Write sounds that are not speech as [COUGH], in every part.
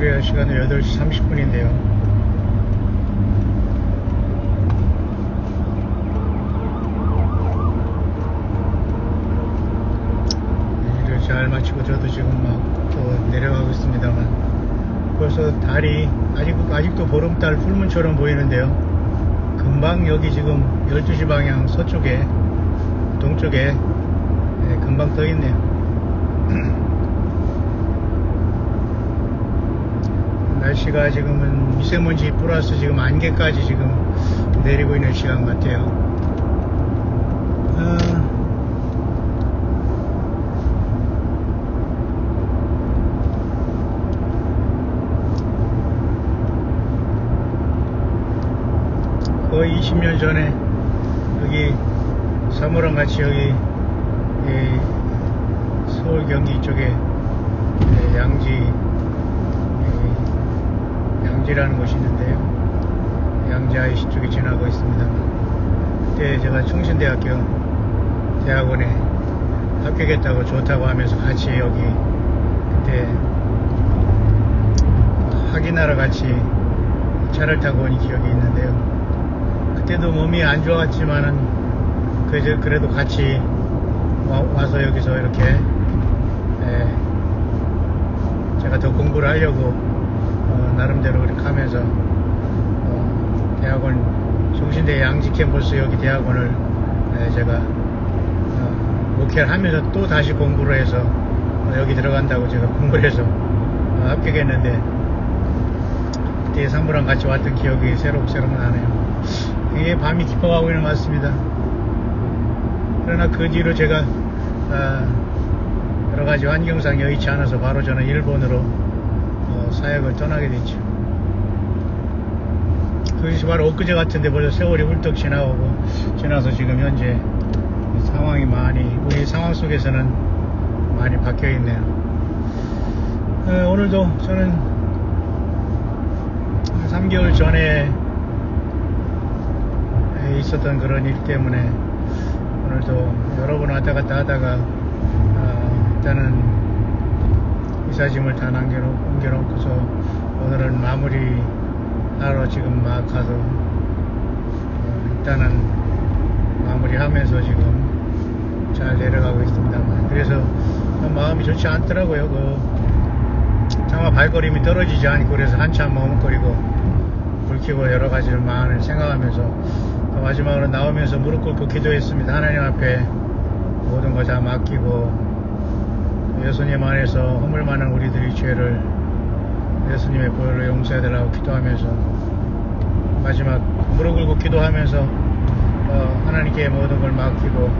코리아 시간은 8시 30분인데요. 일을 잘 마치고 저도 지금 막 또 내려가고 있습니다만 벌써 달이 아직, 아직도 보름달 풀문처럼 보이는데요. 금방 여기 지금 12시 방향 서쪽에 동쪽에 네, 금방 떠 있네요. [CLEARS THROAT] 날씨가 지금은 미세먼지 플러스 지금 안개까지 지금 내리고 있는 시간 같아요. 아, 거의 20년 전에 여기 사무랑 같이 여기 이 서울 경기 쪽에 예, 양지 이 양지라는 곳이 있는데요. IC 쪽에 지나고 있습니다. 그때 제가 충신대학교 대학원에 합격했다고 좋다고 하면서 같이 여기 그때 확인하러 같이 차를 타고 온 기억이 있는데요. 그때도 몸이 안 좋았지만은 그래도 같이 와, 서 여기서 이렇게 에, 제가 더 공부를 하려고 어, 나름대로 이렇게 하면서 어, 대학원 중신대 양지 캠퍼스 여기 대학원을 에, 제가 어, 목회를 하면서 또 다시 공부를 해서 어, 여기 들어간다고 제가 공부를 해서 어, 합격했는데 그때 사무랑 같이 왔던 기억이 새록새록 나네요. 이게 밤이 깊어가고 있는 것 같습니다. 그러나 그 뒤로 제가 아, 여러 가지 환경상 여의치 않아서 바로 저는 일본으로 어, 사역을 떠나게 됐죠. 그것이 바로 엊그제 같은데 벌써 세월이 훌떡 지나오고 지나서 지금 현재 상황이 많이 우리 상황 속에서는 많이 바뀌어 있네요. 어, 오늘도 저는 3개월 전에 있었던 그런 일 때문에 오늘도 여러 번 왔다 갔다 하다가 어, 일단은 짐을 다 남겨놓고 옮겨놓고서 오늘은 마무리 하러 지금 막 가서 어, 일단은 마무리하면서 지금 잘 내려가고 있습니다만 그래서 마음이 좋지 않더라고요. 그 차마 발걸음이 떨어지지 않고 그래서 한참 머뭇거리고 불키고 여러 가지를 많이 생각하면서 마지막으로 나오면서 무릎 꿇고 기도했습니다. 하나님 앞에 모든 거 다 맡기고 예수님 안에서 허물 많은 우리들의 죄를 예수님의 보혈로 용서해달라고 기도하면서 마지막 무릎 꿇고 기도하면서 어, 하나님께 모든 걸 맡기고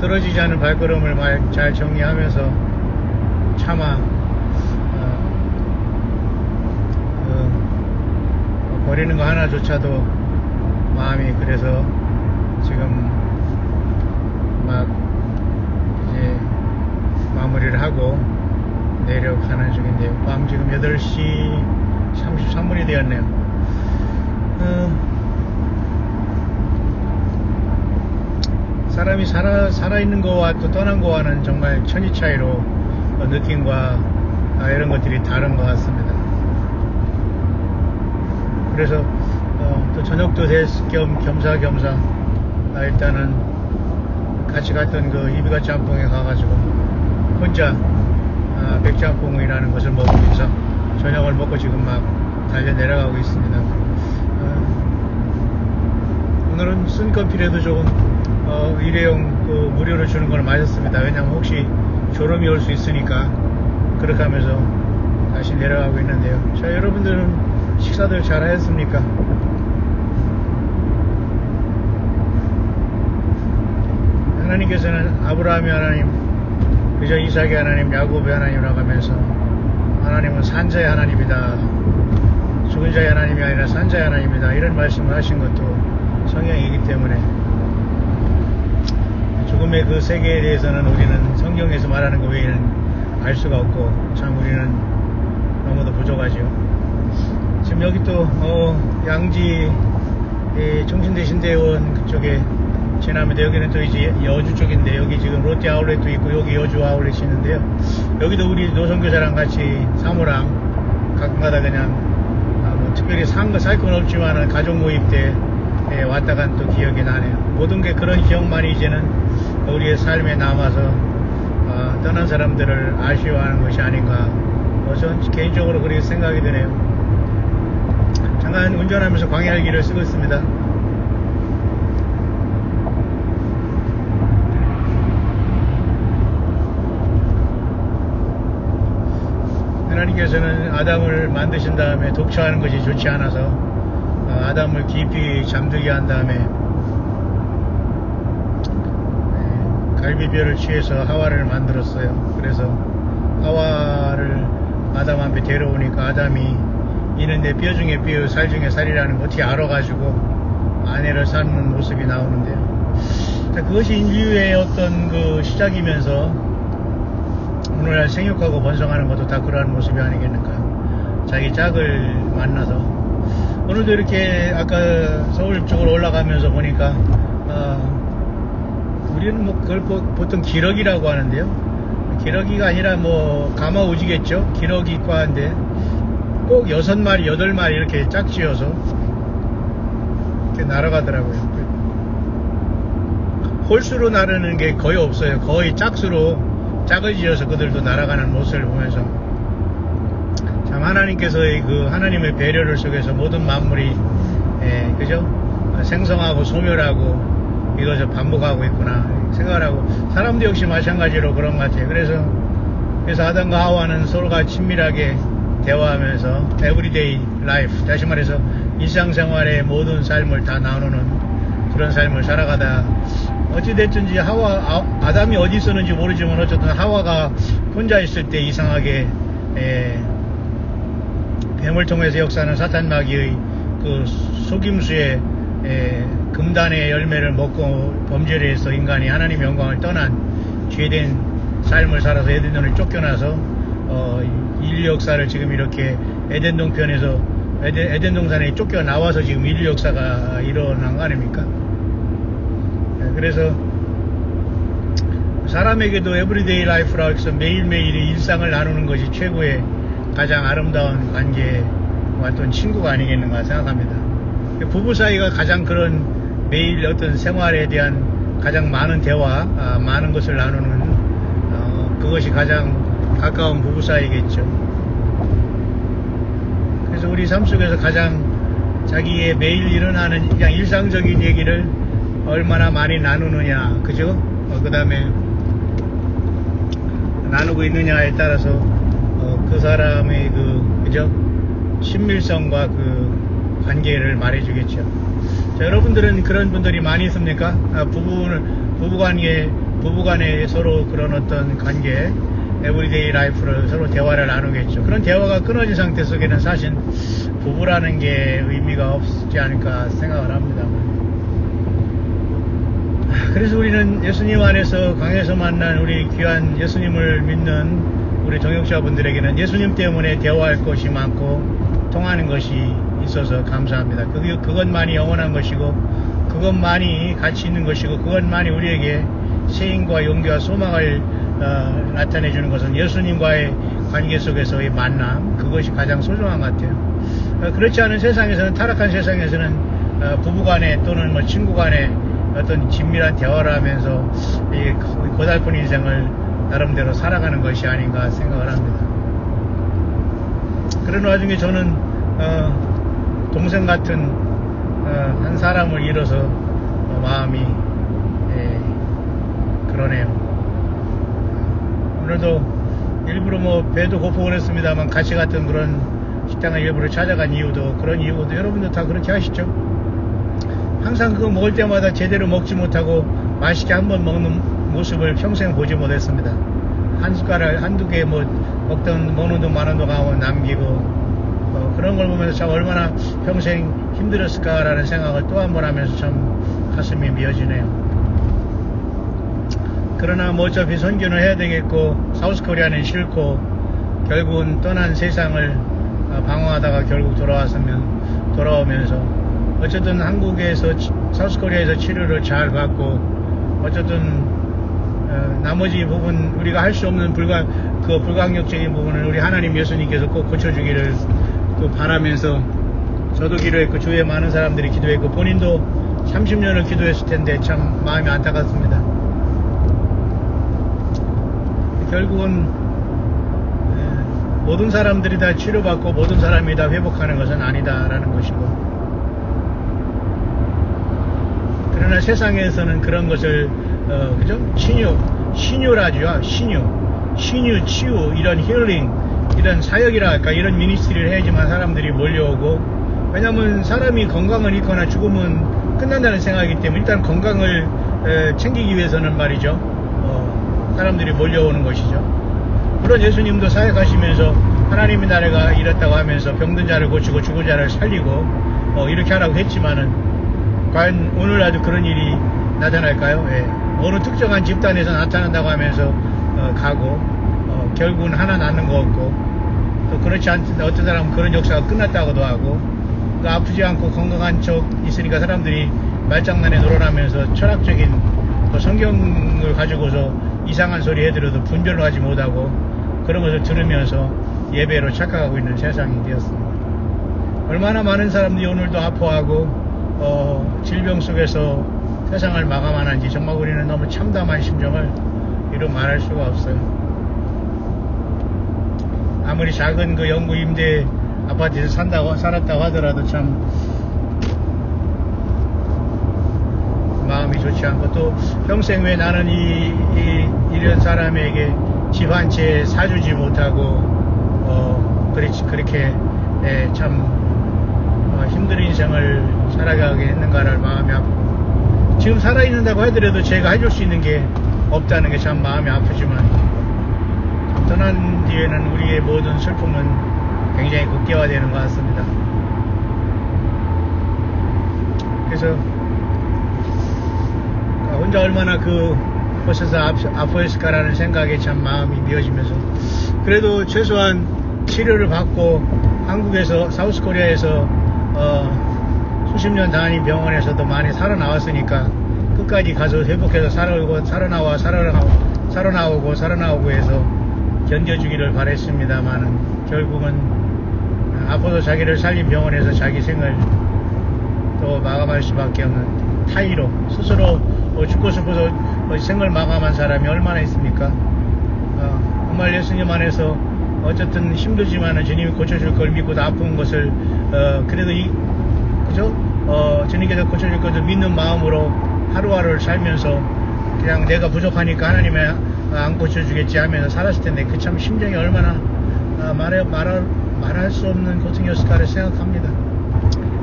떨어지지 않은 발걸음을 잘 정리하면서 차마 어, 그, 버리는 거 하나조차도 마음이 그래서 지금 막 마무리를 하고 내려가는 중인데요. 밤 지금 8시 33분이 되었네요. 어, 사람이 살아, 살아있는 거와 또 떠난 거와는 정말 천지 차이로 어, 느낌과 아, 이런 것들이 다른 것 같습니다. 그래서 어, 또 저녁도 될겸 겸사겸사 아, 일단은 같이 갔던 그 이비가 짬뽕에 가가지고 혼자 아, 백짬뽕이라는 것을 먹으면서 저녁을 먹고 지금 막 달려 내려가고 있습니다. 어, 오늘은 쓴 커피라도 조금 어, 일회용 그 무료로 주는 걸 마셨습니다. 왜냐면 혹시 졸음이 올 수 있으니까 그렇게 하면서 다시 내려가고 있는데요. 자 여러분들은 식사들 잘 하셨습니까? 하나님께서는 아브라함의 하나님, 그저 이삭의 하나님, 야곱의 하나님이라고 하면서 하나님은 산자의 하나님이다. 죽은 자의 하나님이 아니라 산자의 하나님이다. 이런 말씀을 하신 것도 성경이기 때문에 죽음의 그 세계에 대해서는 우리는 성경에서 말하는 것 외에는 알 수가 없고 참 우리는 너무도 부족하죠. 지금 여기 또 어, 양지 청신대 신대원 그쪽에 지나면 여기는 또 이제 여주 쪽인데 여기 지금 롯데 아울렛도 있고 여기 여주 아울렛이 있는데요. 여기도 우리 노선교사랑 같이 사모랑 가끔가다 그냥 아, 뭐 특별히 산거 살건 없지만은 가족 모임 때 예, 왔다 간 또 기억이 나네요. 모든 게 그런 기억만이 이제는 우리의 삶에 남아서 아, 떠난 사람들을 아쉬워하는 것이 아닌가. 뭐 전 개인적으로 그렇게 생각이 드네요. 잠깐 운전하면서 광야일기를 쓰고 있습니다. 하나님께서는 아담을 만드신 다음에 독처하는 것이 좋지 않아서 어, 아담을 깊이 잠들게 한 다음에 네, 갈비뼈를 취해서 하와를 만들었어요. 그래서 하와를 아담 앞에 데려오니까 아담이 이는 내 뼈 중에 뼈, 살 중에 살이라는 걸 어떻게 알아가지고 아내를 삶는 모습이 나오는데요. 자, 그것이 인류의 어떤 그 시작이면서 오늘날 생육하고 번성하는 것도 다 그러한 모습이 아니겠는가. 자기 짝을 만나서. 오늘도 이렇게 아까 서울 쪽으로 올라가면서 보니까, 어, 우리는 뭐 그걸 보- 보통 기러기라고 하는데요. 기러기가 아니라 뭐 가마우지겠죠. 기러기과인데 꼭 여섯 마리, 여덟 마리 이렇게 짝지어서 이렇게 날아가더라고요. 홀수로 나르는 게 거의 없어요. 거의 짝수로 짝을 지어서 그들도 날아가는 모습을 보면서 참 하나님께서의 그 하나님의 배려를 속에서 모든 만물이 예, 그죠? 생성하고 소멸하고 이것을 반복하고 있구나 생각을 하고 사람도 역시 마찬가지로 그런 것 같아요. 그래서 그래서 아담과 하와는 서로가 친밀하게 대화하면서 에브리데이 라이프 다시 말해서 일상생활의 모든 삶을 다 나누는 그런 삶을 살아가다 어찌됐든지 하와 아, 아담이 어디 있었는지 모르지만 어쨌든 하와가 혼자 있을 때 이상하게 에, 뱀을 통해서 역사하는 사탄 마귀의 그 속임수에 에, 금단의 열매를 먹고 범죄를 해서 인간이 하나님의 영광을 떠난 죄된 삶을 살아서 에덴don을 쫓겨나서 어, 인류 역사를 지금 이렇게 에덴 동편에서 에덴 동산에 쫓겨 나와서 지금 인류 역사가 일어난 거 아닙니까? 네, 그래서 사람에게도 에브리데이 라이프라고 해서 매일매일의 일상을 나누는 것이 최고의 가장 아름다운 관계와 어떤 친구가 아니겠는가 생각합니다. 부부 사이가 가장 그런 매일 어떤 생활에 대한 가장 많은 대화, 아, 많은 것을 나누는 어, 그것이 가장 가까운 부부 사이겠죠. 그래서 우리 삶 속에서 가장 자기의 매일 일어나는 그냥 일상적인 얘기를 얼마나 많이 나누느냐, 그죠? 그 다음에 나누고 있느냐에 따라서 어, 그 사람의 그, 그죠? 친밀성과 그 관계를 말해주겠죠. 자, 여러분들은 그런 분들이 많이 있습니까? 아, 부부를, 부부관계, 부부간에 서로 그런 어떤 관계, 에브리데이 라이프를 서로 대화를 나누겠죠. 그런 대화가 끊어진 상태 속에는 사실 부부라는 게 의미가 없지 않을까 생각을 합니다. 그래서 우리는 예수님 안에서 강에서 만난 우리 귀한 예수님을 믿는 우리 동역자분들에게는 예수님 때문에 대화할 것이 많고 통하는 것이 있어서 감사합니다. 그, 그것만이 영원한 것이고 그것만이 가치 있는 것이고 그것만이 우리에게 세임과 용기와 소망을 어, 나타내 주는 것은 예수님과의 관계 속에서의 만남 그것이 가장 소중한 것 같아요. 어, 그렇지 않은 세상에서는 타락한 세상에서는 어, 부부간에 또는 뭐 친구간에 어떤 긴밀한 대화를 하면서 이 고달픈 인생을 나름대로 살아가는 것이 아닌가 생각을 합니다. 그런 와중에 저는 어, 동생 같은 어, 한 사람을 잃어서 어, 마음이 예, 그러네요. 오늘도 일부러 뭐 배도 고프곤 했습니다만 같이 갔던 그런 식당을 일부러 찾아간 이유도 그런 이유도 여러분도 다 그렇게 하시죠? 항상 그거 먹을 때마다 제대로 먹지 못하고 맛있게 한 번 먹는 모습을 평생 보지 못했습니다. 한 숟가락 한두 개 뭐 먹던 먹는 돈 많은 돈 가면 남기고 어, 그런 걸 보면서 참 얼마나 평생 힘들었을까라는 생각을 또 한 번 하면서 참 가슴이 미어지네요. 그러나 뭐 어차피 선교는 해야 되겠고 사우스 코리아는 싫고 결국은 떠난 세상을 어, 방황하다가 결국 돌아왔으면 돌아오면서 어쨌든 한국에서 치- 사우스코리아에서 치료를 잘 받고 어쨌든 어, 나머지 부분 우리가 할 수 없는 불가 그 불가항력적인 부분을 우리 하나님 예수님께서 꼭 고쳐주기를 또 바라면서 저도 기도했고 주위에 많은 사람들이 기도했고 본인도 30년을 기도했을 텐데 참 마음이 안타깝습니다. 결국은 에, 모든 사람들이 다 치료받고 모든 사람이 다 회복하는 것은 아니다라는 것이고 그러나 세상에서는 그런 것을 어, 그죠? 신유, 신유라죠. 신유, 신유, 치유 이런 힐링 이런 사역이라 할까 이런 미니스트리를 해야지만 사람들이 몰려오고 왜냐하면 사람이 건강을 잃거나 죽으면 끝난다는 생각이기 때문에 일단 건강을 에, 챙기기 위해서는 말이죠. 어, 사람들이 몰려오는 것이죠. 물론 예수님도 사역하시면서 하나님의 나라가 이렇다고 하면서 병든 자를 고치고 죽은 자를 살리고 어, 이렇게 하라고 했지만은 과연 오늘날도 그런 일이 나타날까요? 예. 어느 특정한 집단에서 나타난다고 하면서 어, 가고 어, 결국은 하나 낳는 거 없고 또 그렇지 않든 어떤 사람은 그런 역사가 끝났다고도 하고 또 아프지 않고 건강한 척 있으니까 사람들이 말장난에 놀아나면서 철학적인 또 성경을 가지고서 이상한 소리 해드려도 분별을 하지 못하고 그런 것을 들으면서 예배로 착각하고 있는 세상이 되었습니다. 얼마나 많은 사람들이 오늘도 아파하고 어, 질병 속에서 세상을 마감하는지 정말 우리는 너무 참담한 심정을 이루 말할 수가 없어요. 아무리 작은 그 영구 임대 아파트에서 산다고 살았다고 하더라도 참 마음이 좋지 않고 또 평생 왜 나는 이, 이 이런 사람에게 집 한 채 사주지 못하고 어 그렇지 그렇게 예, 참 어, 힘든 인생을 살아가게 했는가를 마음이 아프고 지금 살아있는다고 하더라도 제가 해줄 수 있는 게 없다는 게 참 마음이 아프지만 떠난 뒤에는 우리의 모든 슬픔은 굉장히 극대화되는 것 같습니다. 그래서 혼자 얼마나 그 곳에서 아파했을까라는 생각에 참 마음이 미어지면서 그래도 최소한 치료를 받고 한국에서 사우스 코리아에서 어, 수십 년 다닌 병원에서도 많이 살아나왔으니까 끝까지 가서 회복해서 살아오고 살아나와 살아나오고 살아나오고 살아나오고 해서 견뎌주기를 바랬습니다만은 결국은 아파도 자기를 살린 병원에서 자기 생을 또 마감할 수밖에 없는 타이로 스스로 뭐 죽고 싶어서 뭐 생을 마감한 사람이 얼마나 있습니까? 어, 정말 예수님 안에서 어쨌든 힘들지만은 주님이 고쳐줄 걸 믿고 다 아픈 것을 어, 그래도 이 그죠? 어, 주님께서 고쳐줄 것을 믿는 마음으로 하루하루를 살면서 그냥 내가 부족하니까 하나님이 안 고쳐주겠지 하면서 살았을 텐데 그 참 심정이 얼마나 아, 말해, 말할, 말할 수 없는 고통이었을까를 생각합니다.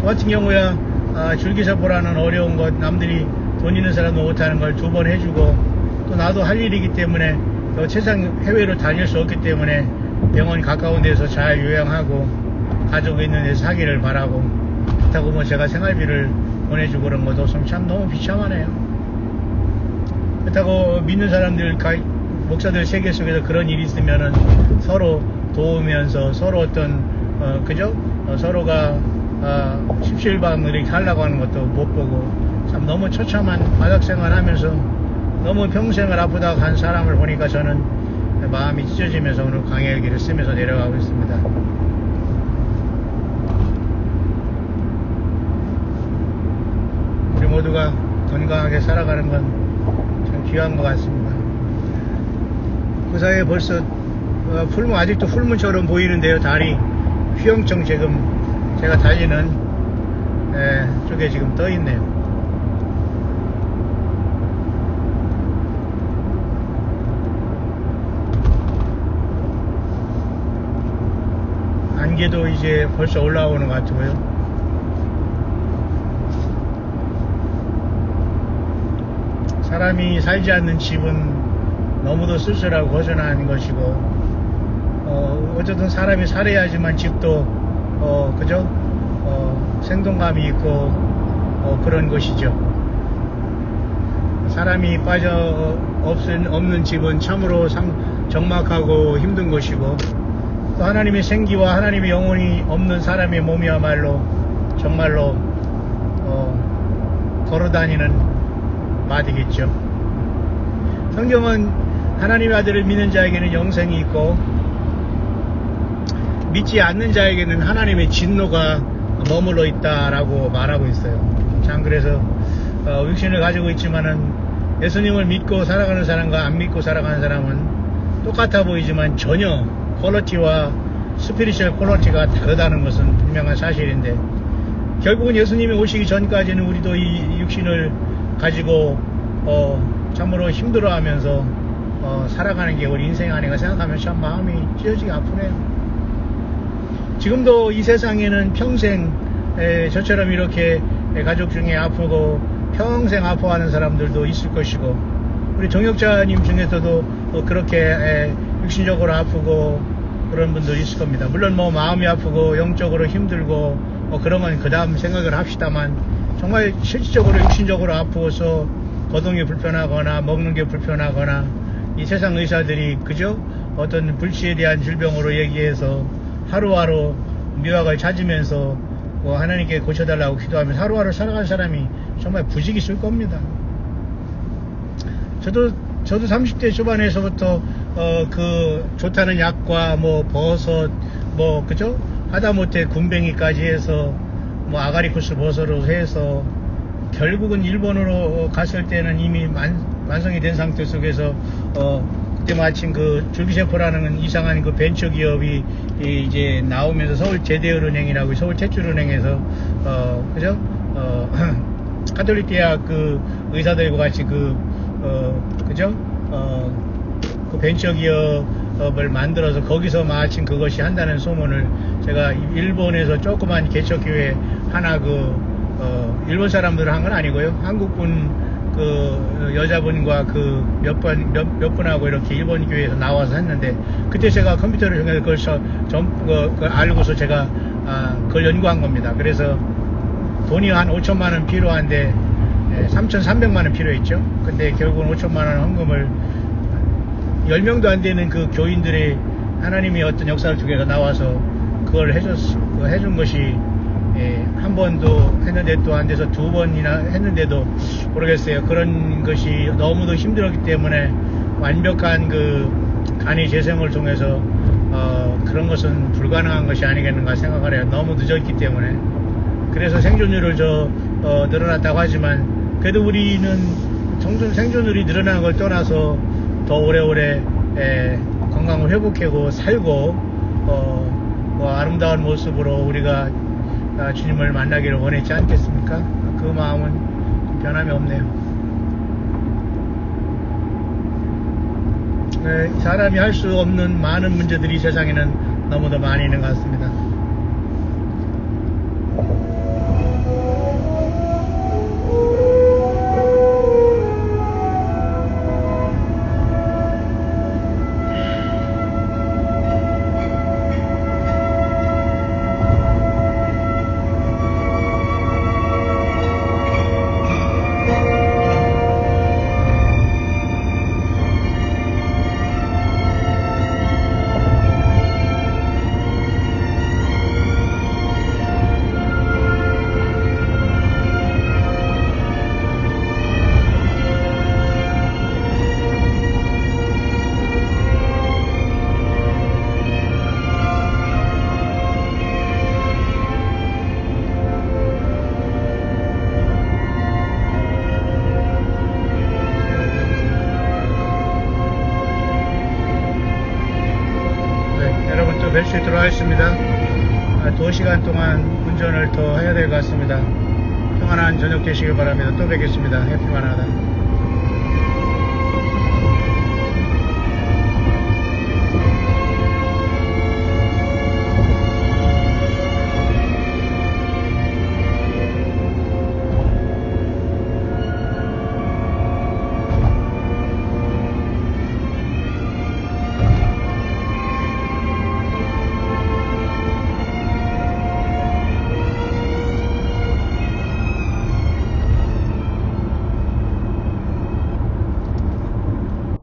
저 같은 경우야 아, 줄기세포라는 어려운 것 남들이 돈 있는 사람도 못하는 걸 두 번 해주고 또 나도 할 일이기 때문에 또 세상 해외로 다닐 수 없기 때문에 병원 가까운 데서 잘 요양하고 가족 있는 데서 사기를 바라고 그렇다고 뭐 제가 생활비를 보내주고 그런 것도 참 너무 비참하네요. 그렇다고 믿는 사람들 가, 목사들 세계 속에서 그런 일이 있으면은 서로 도우면서 서로 어떤 어, 그죠? 어, 서로가 어, 십시일반을 이렇게 하려고 하는 것도 못 보고 참 너무 처참한 바닥생활 하면서 너무 평생을 아프다고 간 사람을 보니까 저는 마음이 찢어지면서 오늘 강의 길을 쓰면서 내려가고 있습니다. 우리 모두가 건강하게 살아가는 건 참 귀한 것 같습니다. 그 사이에 벌써 어, 풀문 아직도 풀문처럼 보이는데요. 다리 휘영청 지금 제가 달리는 에, 쪽에 지금 떠 있네요. 안개도 이제 벌써 올라오는 것 같고요. 사람이 살지 않는 집은 너무도 쓸쓸하고 허전한 것이고, 어, 어쨌든 사람이 살아야지만 집도, 어, 그죠? 어, 생동감이 있고, 어, 그런 것이죠. 사람이 빠져 없은, 없는 집은 참으로 상, 적막하고 힘든 것이고, 또 하나님의 생기와 하나님의 영혼이 없는 사람의 몸이야말로 정말로 걸어 다니는 마디겠죠. 성경은 하나님의 아들을 믿는 자에게는 영생이 있고 믿지 않는 자에게는 하나님의 진노가 머물러 있다라고 말하고 있어요. 참 그래서 어, 육신을 가지고 있지만은 예수님을 믿고 살아가는 사람과 안 믿고 살아가는 사람은 똑같아 보이지만 전혀 퀄러티와 스피리셜 퀄러티가 다르다는 것은 분명한 사실인데 결국은 예수님이 오시기 전까지는 우리도 이 육신을 가지고 어, 참으로 힘들어하면서 어, 살아가는 게 우리 인생 아닌가 생각하면 참 마음이 찢어지게 아프네요. 지금도 이 세상에는 평생 에, 저처럼 이렇게 가족 중에 아프고 평생 아파하는 사람들도 있을 것이고 우리 정역자님 중에서도 어, 그렇게 에, 육신적으로 아프고 그런 분들 있을 겁니다. 물론 뭐 마음이 아프고 영적으로 힘들고 뭐 그런 건그 다음 생각을 합시다만 정말 실질적으로 육신적으로 아프어서 거동이 불편하거나 먹는 게 불편하거나 이 세상 의사들이 그저 어떤 불치에 대한 질병으로 얘기해서 하루하루 미확을 찾으면서 뭐 하나님께 고쳐달라고 기도하면서 하루하루 살아간 사람이 정말 부직이 있을 겁니다. 저도 저도 30대 초반에서부터 어 그 좋다는 약과 뭐 버섯 뭐 그죠 하다못해 군뱅이까지 해서 뭐 아가리쿠스 버섯으로 해서 결국은 일본으로 갔을 때는 이미 만, 완성이 된 상태 속에서 어 그때 마침 그 줄기세포라는 이상한 그 벤처 기업이 이제 나오면서 서울 제대은행이라고 서울 퇴출은행에서 어 그죠? 어 [CLEARS THROAT] 카톨릭 대학 그 의사들과 같이 그어 그죠? 어그 벤처 기업을 만들어서 거기서 마침 그것이 한다는 소문을 제가 일본에서 조그만 개척교회 하나 그 어, 일본 사람들은 한건 아니고요. 한국분 그 여자분과 그 몇 번, 몇, 몇 분하고 이렇게 일본 교회에서 나와서 했는데 그때 제가 컴퓨터를 통해서 그걸 전, 그, 그 알고서 제가 아, 그걸 연구한 겁니다. 그래서 돈이 한 5천만 원 필요한데 3,300만 원 필요했죠. 근데 결국은 5천만 원 헌금을 10명도 안 되는 그 교인들의 하나님이 어떤 역사를 통해서 나와서 그걸 해줬, 그 해준 것이 예, 한 번도 했는데 또 안 돼서 두 번이나 했는데도 모르겠어요. 그런 것이 너무도 힘들었기 때문에 완벽한 그 간이 재생을 통해서 어, 그런 것은 불가능한 것이 아니겠는가 생각을 해요. 너무 늦었기 때문에. 그래서 생존율을 저 어, 늘어났다고 하지만 그래도 우리는 생존, 생존율이 늘어나는 걸 떠나서 더 오래오래 에, 건강을 회복하고 살고 어, 뭐 아름다운 모습으로 우리가 아, 주님을 만나기를 원했지 않겠습니까? 그 마음은 변함이 없네요. 네, 사람이 할 수 없는 많은 문제들이 세상에는 너무도 많이 있는 것 같습니다. 운전을 더 해야 될 것 같습니다. 평안한 저녁 되시길 바랍니다. 또 뵙겠습니다. 해피 만하다.